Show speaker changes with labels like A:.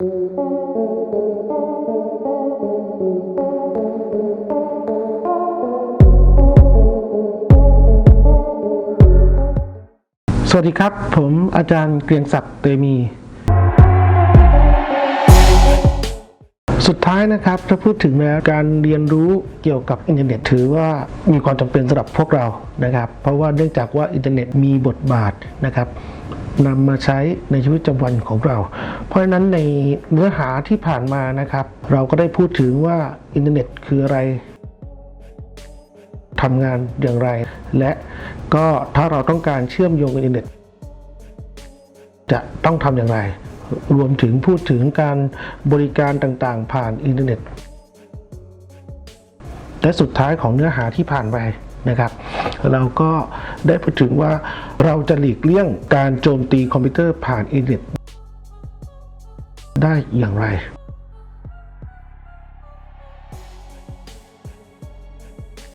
A: สวัสดีครับ ผมอาจารย์เกรียงศักดิ์เตมี สุดท้ายนะครับ ถ้าพูดถึงนะการเรียนรู้เกี่ยวกับอินเทอร์เน็ตถือว่ามีความจำเป็นสำหรับพวกเรานะครับ เพราะว่าเนื่องจากว่าอินเทอร์เน็ตมีบทบาทนะครับ นำมาใช้ในชีวิตประจำวันของเรา เพราะฉะนั้นในเนื้อหาที่ผ่านมานะครับ เราก็ได้พูดถึงว่าอินเทอร์เน็ตคืออะไรทำงานอย่างไร และก็ถ้าเราต้องการเชื่อมโยงอินเทอร์เน็ต จะต้องทำอย่างไร รวมถึงพูดถึงการบริการต่างๆ ผ่านอินเทอร์เน็ต และสุดท้ายของเนื้อหาที่ผ่านไป นะครับ เราก็ได้พูดถึงว่าเราจะหลีกเลี่ยงการโจมตีคอมพิวเตอร์ผ่านอินเทอร์เน็ตได้อย่างไร